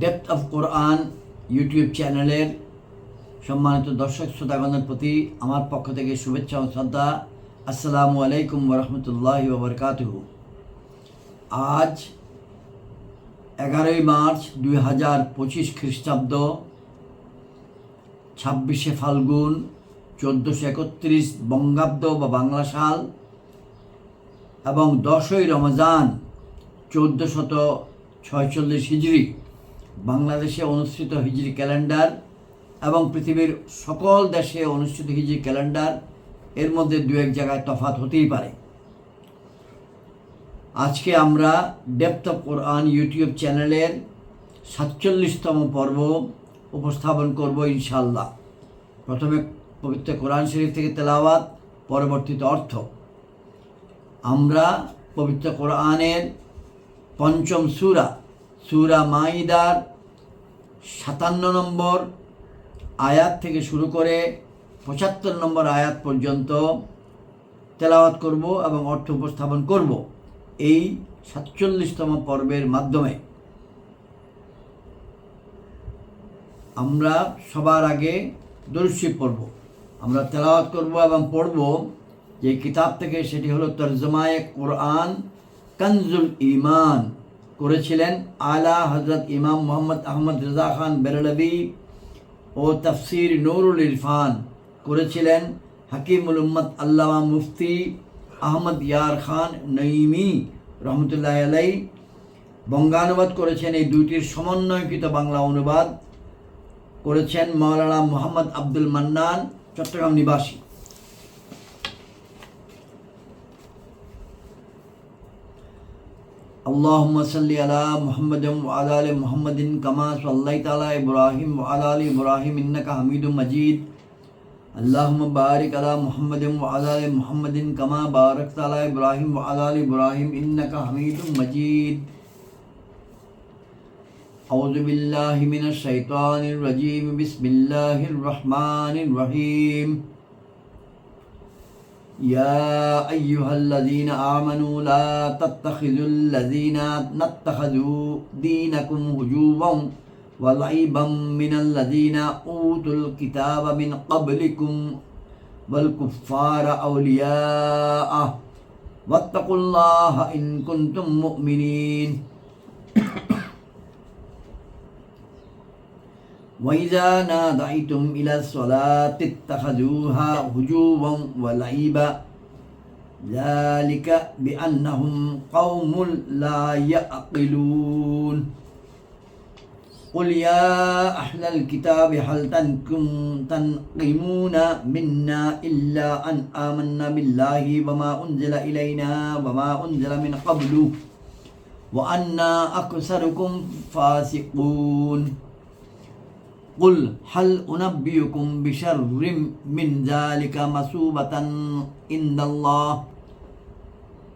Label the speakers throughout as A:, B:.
A: Depth of Quran YouTube চ্যানেলের সম্মানিত দর্শক শ্রোতাগণের প্রতি আমার পক্ষ থেকে শুভেচ্ছা ও শ্রদ্ধা। আসসালামু আলাইকুম ওরহমতুল্লাহ ওবরকাতুহ আজ এগারোই মার্চ দুই হাজার পঁচিশ খ্রিস্টাব্দ, ছাব্বিশে ফাল্গুন চোদ্দোশো একত্রিশ বঙ্গাব্দ বা বাংলা সাল এবং দশই রমজান চোদ্দ শত ছয়চল্লিশ হিজড়ি। বাংলাদেশে অনুষ্ঠিত হিজড়ি ক্যালেন্ডার এবং পৃথিবীর সকল দেশে অনুষ্ঠিত হিজড়ি ক্যালেন্ডার, এর মধ্যে দু এক জায়গায় তফাৎ হতেই পারে। আজকে আমরা ডেপথ অফ কোরআন ইউটিউব চ্যানেলের সাতচল্লিশতম পর্ব উপস্থাপন করব ইনশাল্লাহ প্রথমে পবিত্র কোরআন শরীফ থেকে তেলাওয়াত, পরবর্তীতে অর্থ। আমরা পবিত্র কোরআনের পঞ্চম সুরা সুরা মাইদার সাতান্ন নম্বর আয়াত থেকে শুরু করে পঁচাত্তর নম্বর আয়াত পর্যন্ত তেলাওয়াত করব এবং অর্থ উপস্থাপন করব এই সাতচল্লিশতম পর্বের মাধ্যমে। আমরা সবার আগে দর্শী পড়ব। আমরা তেলাওয়াত করব এবং পড়ব যে কিতাব থেকে সেটি হলো তর্জমায় কোরআন কনজুল ইমান করেছিলেন আলা হজরত ইমাম মোহাম্মদ আহমদ রেজা খান বেরলবি ও তফসির নুরুল ইরফান করেছিলেন হাকিমুল উম্মদ আল্লামা মুফতি আহমদ ইয়ার খান নঈমি রহমতুল্লাহ আলাই বঙ্গানুবাদ করেছেন এই দুইটির সমন্বয়কৃত বাংলা অনুবাদ করেছেন মৌলানা মোহাম্মদ আব্দুল মান্নান চট্টগ্রাম নিবাসী। اللهم صل على محمد وعلى آل محمد كما صليت على إبراهيم وعلى آل إبراهيم إنك حميد مجيد. اللهم بارك على محمد وعلى آل محمد كما باركت على إبراهيم وعلى آل إبراهيم إنك حميد مجيد. أعوذ بالله من الشيطان الرجيم. بسم الله الرحمن الرحيم. يا أيها الذين آمنوا لا تتخذوا الذين اتخذوا دينكم هجوا ولعبا من الذين أوتوا الكتاب من قبلكم والكفار أولياء. واتقوا الله إن كنتم مؤمنين. وإذا ناديتم إلى الصلاة اتخذوها هجوا ولعبا ذلك بأنهم قوم لا يعقلون قل يا أهل الكتاب هل تنكم تنقمون منا إلا أن آمنا بالله وما أنزل إلينا وما أنزل من قبل وأنا أكثركم فاسقون قل هل أنبئكم بشر من ذلك مثوبة عند الله؟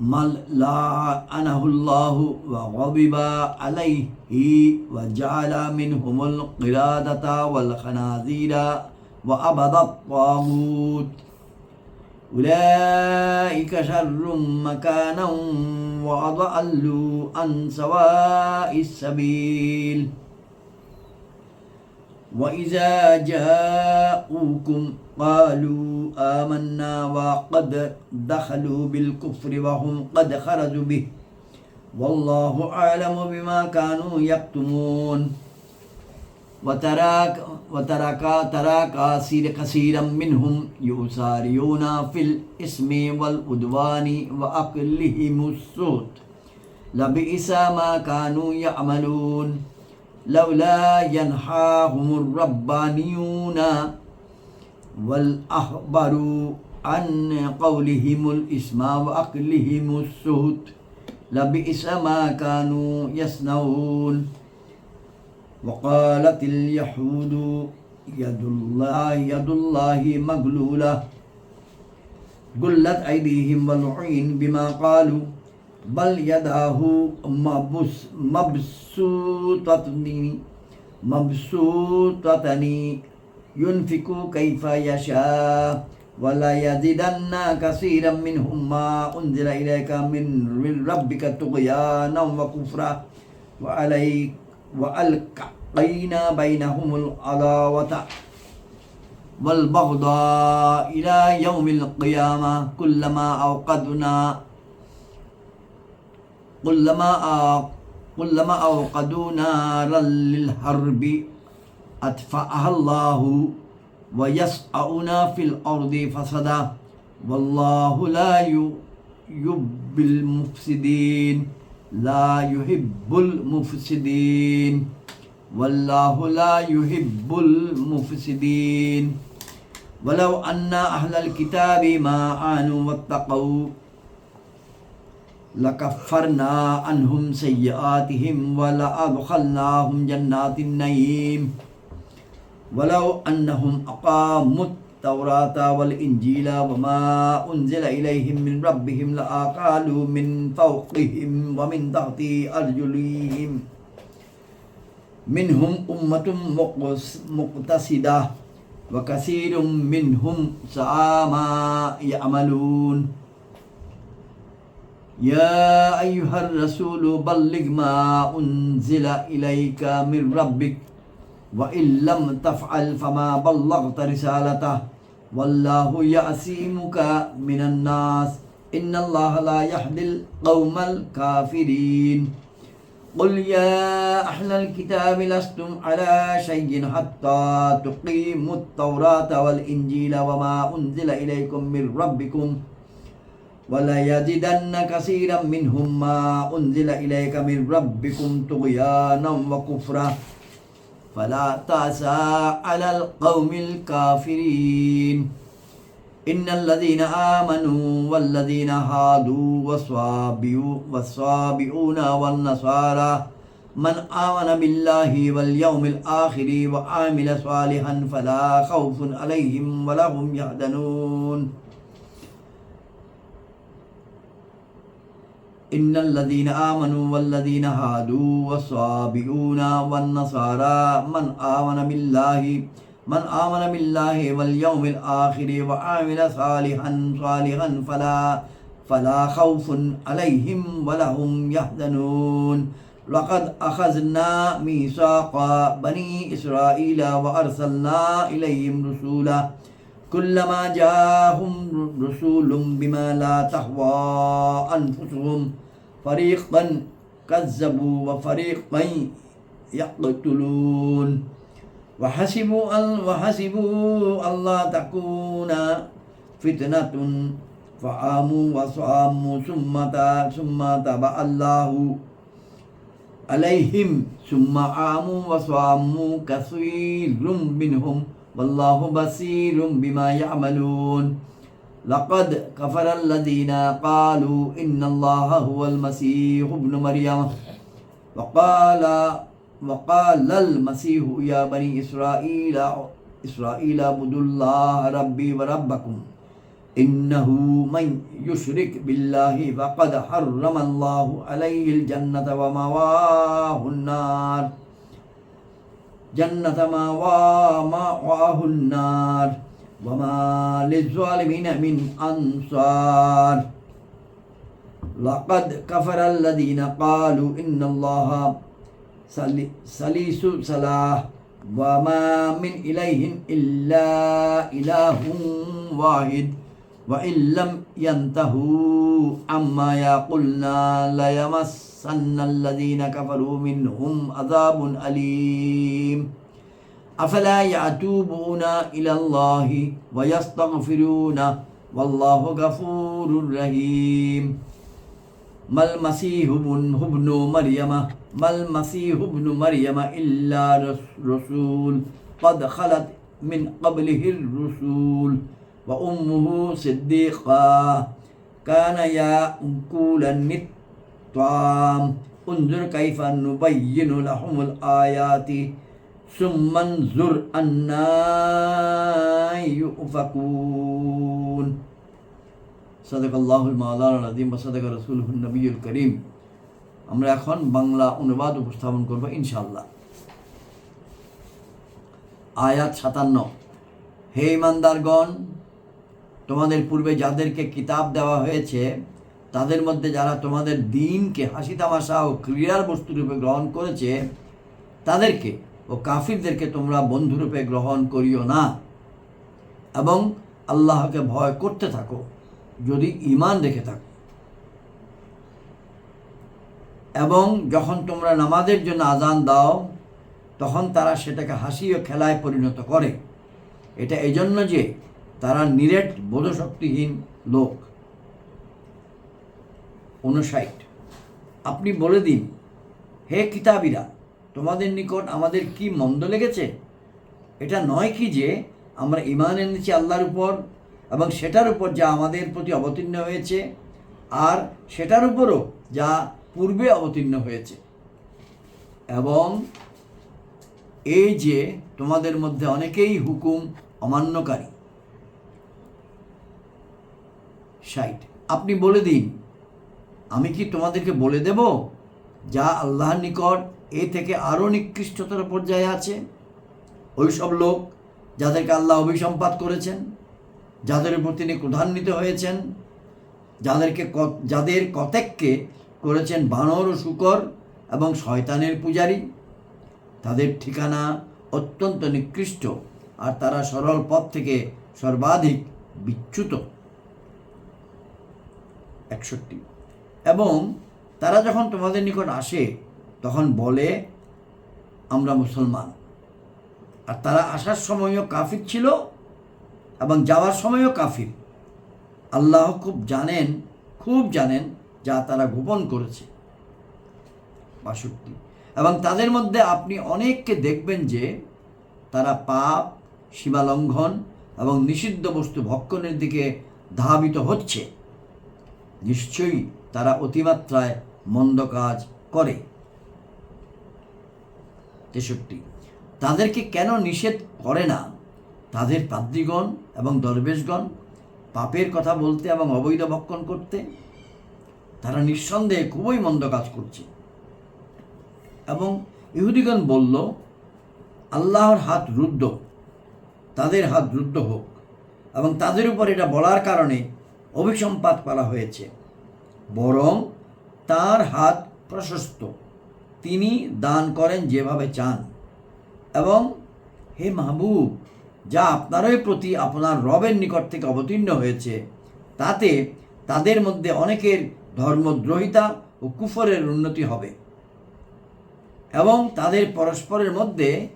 A: من لعنه الله وغضب عليه وجعل منهم القرادة والخنازير وأبد الطاغوت أولئك شر مكانا وأضلوا عن سواء السبيل. وإذا جاءوكم قالوا آمنا وقد دخلوا بالكفر وهم قد خرجوا به والله أعلم بما كانوا يكتمون. وتراك وترك ترى كثير كثيرا منهم يسارعون في الإثم والعدوان وأكلهم السوت لبئس ما كانوا يعملون. لولا ينهاهم الربانيون والأخبار عن قولهم الإسم وأكلهم السهت لبئس ما كانوا يصنعون. وقالت اليهود يد الله يد الله مغلولة. قلت أيديهم والعين بما قالوا. بل يداه مبس مبسوطتني مبسوطتني. ينفق كيف يشاء ولا يزيدن كثيرا منهم ما أنزل إليك من ربك طغيانا وكفرا. وعليك وألقينا بينهم العداوة والبغضاء إلى يوم القيامة. كلما أوقدنا كلما كلما أوقدوا نارا للحرب أطفأها الله ويسعون في الأرض فسدا والله لا يحب المفسدين لا يحب المفسدين والله لا يحب المفسدين. ولو أن أهل الكتاب ما آمنوا واتقوا لكفرنا عنهم سيئاتهم ولأدخلناهم جنات النعيم. ولو أنهم أقاموا التوراة والإنجيل وما أنزل إليهم من ربهم لأقالوا من فوقهم ومن تحت أرجلهم. منهم أمة مقتصدة وكثير منهم ساء ما يعملون. يا أيها الرسول بلغ ما أنزل إليك من ربك وإن لم تفعل فما بلغت رسالته. والله يعصمك من الناس. إن الله لا يهدي القوم الكافرين. قل يا أهل الكتاب لستم على شيء حتى تقيموا التوراة والإنجيل وما أنزل إليكم من ربكم. وليجدن كثيرا منهم ما أنزل إليك من ربكم طغيانا وكفرا. فلا تأسى على القوم الكافرين. إن الذين آمنوا والذين هادوا والصابئو- والصابئون والنصارى من آمن بالله واليوم الآخر وعمل صالحا فلا خوف عليهم ولا هم يحزنون. إن الذين آمنوا والذين هادوا والصابئون والنصارى من آمن بالله من آمن بالله واليوم الآخر وعمل صالحا صالحا فلا فلا خوف عليهم ولا هم يحزنون. لقد أخذنا ميثاق بني إسرائيل وأرسلنا إليهم رسولا. كلما جاءهم رسول بما لا تهوى أنفسهم. فريقا كذبوا وفريقا يقتلون. وحسبوا أن وحسبوا ألا تكون فتنة. فآموا وصاموا ثم ثم تبع الله عليهم. ثم عاموا وصاموا كثير منهم. والله بصير بما يعملون. لقد كفر الذين قالوا إن الله هو المسيح ابن مريم. وقال وقال المسيح يا بني إسرائيل إسرائيل اعبدوا الله ربي وربكم. إنه من يشرك بالله فقد حرم الله عليه الجنة ومواه النار. جنة مأواه النار. وما للظالمين من أنصار لقد كفر الذين قالوا إن الله سل- سليس سلاه وما من إله إلا إله واحد وإن لم ينتهوا عما يقولنا ليمسن الذين كفروا منهم عذاب أليم أفلا يتوبون إلى الله ويستغفرون؟ والله غفور رحيم. ما المسيح ابن مريم؟ ما المسيح ابن مريم إلا رس- رسول قد خلت من قبله الرسول وأمه صديقة. كان يأكل الطعام انظر كيف نبين لهم الآيات. সুমনজুর আন্নাইফাকুন সাদেক আল্লাহুল মালান আদিম বা সাদেক রসুল নবীল করিম আমরা এখন বাংলা অনুবাদ উপস্থাপন করব ইনশাল্লাহ আয়াত সাতান্ন. হে ইমানদারগণ তোমাদের পূর্বে যাদেরকে কিতাব দেওয়া হয়েছে, তাদের মধ্যে যারা তোমাদের দিনকে হাসি তামাশা ও ক্রীড়ার বস্তুরূপে গ্রহণ করেছে, তাদেরকে ও কাফিরদেরকে তোমরা বন্ধুরূপে গ্রহণ করিও না। এবং আল্লাহকে ভয় করতে থাকো, যদি ঈমান রেখে থাকো। এবং যখন তোমরা নামাজের জন্য আজান দাও, তখন তারা সেটাকে হাসি ও খেলায় পরিণত করে। এটা এই জন্য যে তারা নিরেট বোধশক্তিহীন লোক। উনষাট। আপনি বলে দিন, হে কিতাবিরা তোমাদের নিকট আমাদের কি মন্দ লেগেছে? এটা নয় কি যে আমরা ইমান এনেছি আল্লাহর উপর এবং সেটার উপর যা আমাদের প্রতি অবতীর্ণ হয়েছে আর সেটার উপরও যা পূর্বে অবতীর্ণ হয়েছে। এবং এই যে তোমাদের মধ্যে অনেকেই হুকুম অমান্যকারী। ষাট। আপনি বলে দিন, আমি কি তোমাদেরকে বলে দেব? যা আল্লাহর নিকট এ থেকে আরও নিকৃষ্টতর পর্যায়ে আছে। ওই সব লোক যাদেরকে আল্লাহ অভিসম্পাত করেছেন, যাদের উপর তিনি ক্রধান্বিত হয়েছেন, যাদেরকে যাদের কতেককে করেছেন বানর ও শুকর এবং শয়তানের পূজারী। তাদের ঠিকানা অত্যন্ত নিকৃষ্ট আর তারা সরল পথ থেকে সর্বাধিক বিচ্যুত। একষট্টি। এবং তারা যখন তোমাদের নিকট আসে তখন বলে, আমরা মুসলমান। আর তারা আসার সময়ও কাফির ছিল এবং যাওয়ার সময়ও কাফির। আল্লাহ খুব জানেন খুব জানেন যা তারা গোপন করেছে বাষট্টি। এবং তাদের মধ্যে আপনি অনেককে দেখবেন যে তারা পাপ, সীমালঙ্ঘন এবং নিষিদ্ধ বস্তু ভক্ষণের দিকে ধাবিত হচ্ছে। নিশ্চয়ই তারা অতিমাত্রায় মন্দ কাজ করে। তেষট্টি। তাদেরকে কেন নিষেধ করে না? তাদের পাদ্রীগণ এবং দরবেশগণ পাপের কথা বলতে এবং অবৈধ ভক্ষণ করতে? তারা নিঃসন্দেহে খুবই মন্দ কাজ করছে। এবং ইহুদিগণ বলল, আল্লাহর হাত রুদ্ধ। তাদের হাত রুদ্ধ হোক। এবং তাদের উপর এটা বলার কারণে অভিসম্পাত করা হয়েছে। বরং তার হাত প্রশস্ত। তিনি দান করেন যেভাবে চান। এবং হে মাহবুব, যা আপনারই প্রতি আপনার রবের নিকট থেকে অবতীর্ণ হয়েছে, তাতে তাদের মধ্যে অনেকের ধর্মদ্রোহিতা ও কুফরের উন্নতি হবে। এবং তাদের পরস্পরের মধ্যে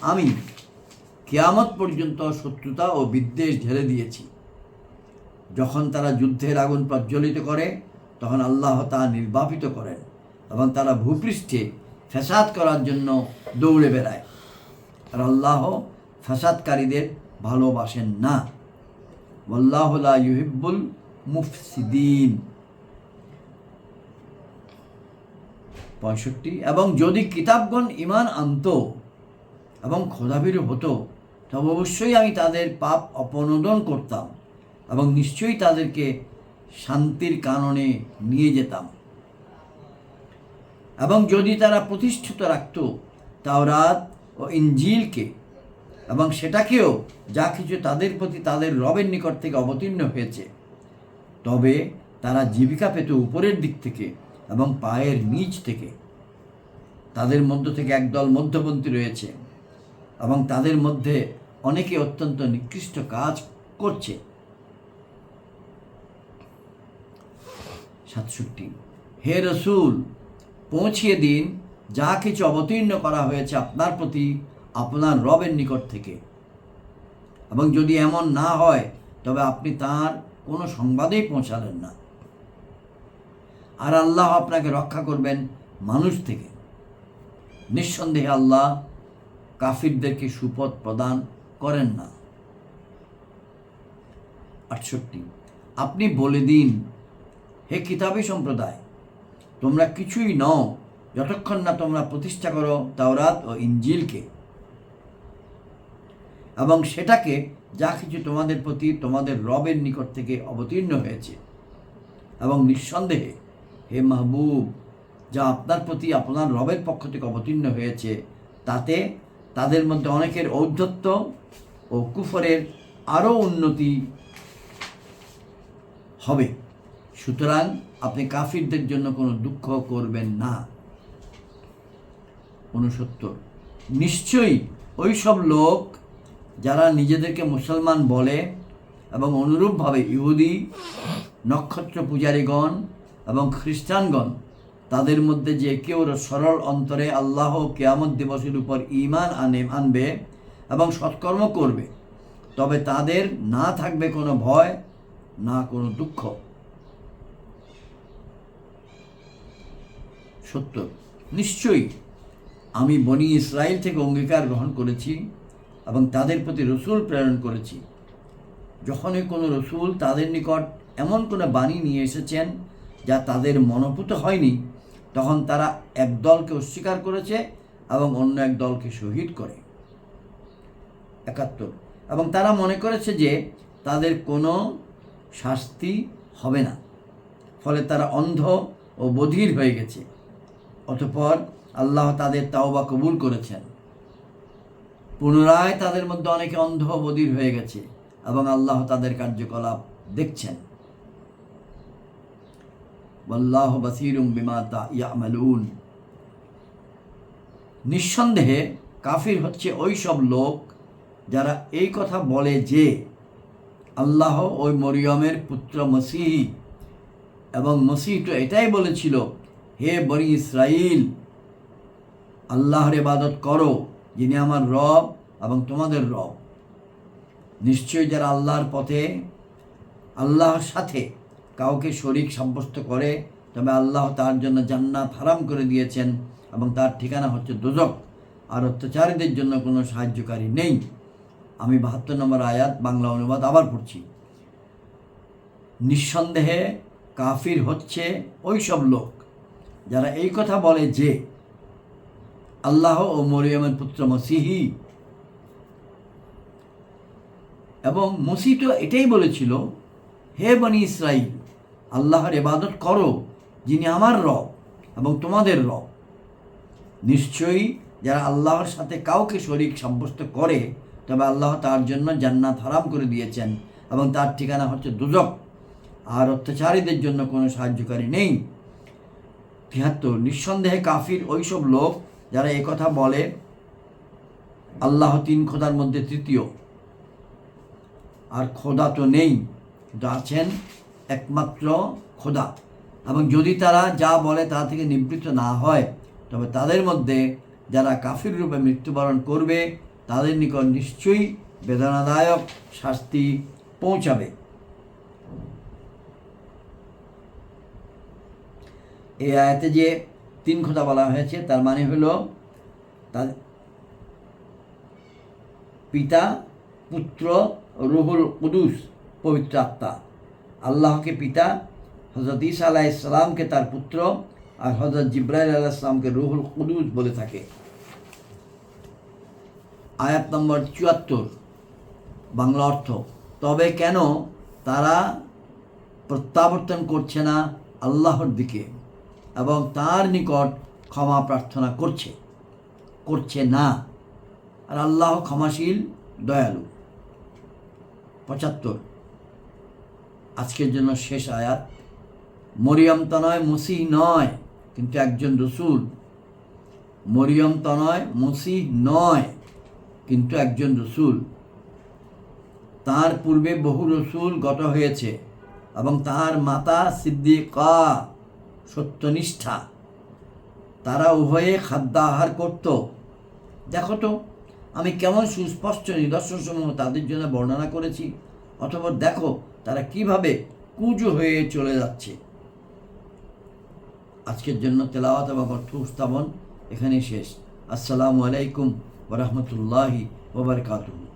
A: আমি কেয়ামত পর্যন্ত শত্রুতা ও বিদ্বেষ ঢেলে দিয়েছি। যখন তারা যুদ্ধের আগুন প্রজ্বলিত করে, তখন আল্লাহ তা নির্বাপিত করেন। এবং তারা ভূপৃষ্ঠে ফ্যাসাদ করার জন্য দৌড়ে বেড়ায়। আর আল্লাহ ফ্যাসাদকারীদের ভালোবাসেন না। আল্লাহ ইউহিব্বুল মুফসিদিন। পঁয়ষট্টি। এবং যদি কিতাবগণ ইমান আনত এবং খোদাভীরু হতো, তবে অবশ্যই আমি তাদের পাপ অপনোদন করতাম এবং নিশ্চয়ই তাদেরকে শান্তির কাননে নিয়ে যেতাম। এবং যদি তারা প্রতিষ্ঠিত রাখত তাওরাত ও ইঞ্জিলকে এবং সেটাকেও যা কিছু তাদের প্রতি তাদের রবের নিকট থেকে অবতীর্ণ হয়েছে, তবে তারা জীবিকা পেত উপরের দিক থেকে এবং পায়ের নিচ থেকে। তাদের মধ্য থেকে একদল মধ্যপন্থী রয়েছে এবং তাদের মধ্যে অনেকে অত্যন্ত নিকৃষ্ট কাজ করছে। সাতষট্টি। হে রসুল পৌঁছিয়ে দিন, যা কিছু অবতীর্ণ করা হয়েছে আপনার প্রতি আপনার রবের নিকট থেকে। এবং যদি এমন না হয়, তবে আপনি তার কোনো সংবাদেই পৌঁছালেন না। আর আল্লাহ আপনাকে রক্ষা করবেন মানুষ থেকে। নিঃসন্দেহে আল্লাহ কাফিরদেরকে সুপথ প্রদান করেন না। আটষট্টি, আপনি বলে দিন, হে কিতাবী সম্প্রদায় তোমরা কিছুই নও, যতক্ষণ না তোমরা প্রতিষ্ঠা করো তাওরাত ও ইঞ্জিলকে এবং সেটাকে যা কিছু তোমাদের প্রতি তোমাদের রবের নিকট থেকে অবতীর্ণ হয়েছে। এবং নিঃসন্দেহে, হে মাহবুব, যা আপনার প্রতি আপনার রবের পক্ষ থেকে অবতীর্ণ হয়েছে, তাতে তাদের মধ্যে অনেকের ঔদ্ধত্য ও কুফরের আরও উন্নতি হবে। সুতরাং আপনি কাফিরদের জন্য কোনো দুঃখ করবেন না। উনসত্তর নিশ্চয়ই ওই সব লোক যারা নিজেদেরকে মুসলমান বলে এবং অনুরূপভাবে ইহুদি, নক্ষত্র পূজারীগণ এবং খ্রিস্টানগণ, তাদের মধ্যে যে কেউ সরল অন্তরে আল্লাহ কেয়ামত দিবসের উপর ঈমান আনে, আনবে এবং সৎকর্ম করবে, তবে তাদের না থাকবে কোনো ভয়, না কোনো দুঃখ। সত্য। নিশ্চয়ই আমি বনি ইসরায়েল থেকে অঙ্গীকার গ্রহণ করেছি এবং তাদের প্রতি রসুল প্রেরণ করেছি। যখনই কোনো রসুল তাদের নিকট এমন কোনো বাণী নিয়ে এসেছেন যা তাদের মনোভূত হয়নি, তখন তারা এক দলকে অস্বীকার করেছে এবং অন্য এক দলকে শহীদ করে। একাত্তর। এবং তারা মনে করেছে যে তাদের কোনো শাস্তি হবে না। ফলে তারা অন্ধ ও বধির হয়ে গেছে। অতঃপর আল্লাহ তাদের তাওবা কবুল করেছেন। পুনরায় তাদের মধ্যে অনেকে অন্ধ ও বধির হয়ে গেছে এবং আল্লাহ তাদের কার্যকলাপ দেখছেন। আল্লাহ বাসিরুম বিমা তা ইয়ামালুন। নিঃসন্দেহে কাফির হচ্ছে ওই সব লোক যারা এই কথা বলে যে আল্লাহ ওই মরিয়মের পুত্র মসিহি এবং মসিহ তো এটাই বলেছিল হে বনি ইসরাইল, আল্লাহর ইবাদত করো, যিনি আমার রব এবং তোমাদের রব। নিশ্চয়ই যারা আল্লাহর পথে, আল্লাহর সাথে কাউকে শরিক সাব্যস্ত করে, তবে আল্লাহ তার জন্য জান্নাত হারাম করে দিয়েছেন এবং তার ঠিকানা হচ্ছে দোজক। আর অত্যাচারীদের জন্য কোনো সাহায্যকারী নেই। আমি বাহাত্তর নম্বর আয়াত, বাংলা অনুবাদ আবার পড়ছি। নিঃসন্দেহে কাফির হচ্ছে ওই সব লোক যারা এই কথা বলে যে আল্লাহ ও মরিয়মের পুত্র মসিহি, এবং মসি তো এটাই বলেছিল, হে বনি ইসরাইল, আল্লাহর এবাদত করো, যিনি আমার রব এবং তোমাদের রব। নিশ্চয়ই যারা আল্লাহর সাথে কাউকে শরিক সাব্যস্ত করে, তবে আল্লাহ তার জন্য জান্নাত হারাম করে দিয়েছেন এবং তার ঠিকানা হচ্ছে দুজক। আর অত্যাচারীদের জন্য কোনো সাহায্যকারী নেই। তিয়াত্তর, নিঃসন্দেহে কাফির ওইসব লোক যারা কথা বলে, আল্লাহ তিন খোদার মধ্যে তৃতীয়। আর খোদা তো নেই, কিন্তু আছেন একমাত্র খোদা। এবং যদি তারা যা বলে তা থেকে নিবৃত্ত না হয়, তবে তাদের মধ্যে যারা কাফির রূপে মৃত্যুবরণ করবে, তাদের নিকট নিশ্চয়ই বেদনাদায়ক শাস্তি পৌঁছাবে। এই আয়াতে যে তিন কথা বলা হয়েছে, তার মানে হলো তার পিতা, পুত্র, রুহুল কুদুস, পবিত্র আত্মা। আল্লাহকে পিতা হজরত ইসা আলাহ ইসলামকে তার পুত্র আর হজরত জিব্রাইল আলাহ ইসলামকে রুহুল কুদুস বলে থাকে। আয়াত নম্বর চুয়াত্তর, বাংলা অর্থ। তবে কেন তারা প্রত্যাবর্তন করছে না আল্লাহর দিকে? এবং তার নিকট ক্ষমা প্রার্থনা করছে। করছে না। আর আল্লাহ ক্ষমাশীল, দয়ালু। পঁচাত্তর। আজকের জন্য শেষ আয়াত। মরিয়ম তনয় মসিহ নয়, কিন্তু একজন রসুল। মরিয়ম তনয় মসিহ নয়, কিন্তু একজন রসুল। তার পূর্বে বহু রসুল গত হয়েছে এবং তার মাতা সিদ্দিকা সত্যনিষ্ঠা। তারা উভয়ে খাদ্য আহার করত। দেখো তো, আমি কেমন সুস্পষ্ট নিদর্শনসমূহ তাদের জন্য বর্ণনা করেছি, অথবা দেখো তারা কীভাবে কুজো হয়ে চলে যাচ্ছে। আজকের জন্য তেলাওয়াত এবং অর্থ উস্থাপন এখানেই শেষ। আসসালামু আলাইকুম ওরহমতুল্লাহি ওবরকাতুহ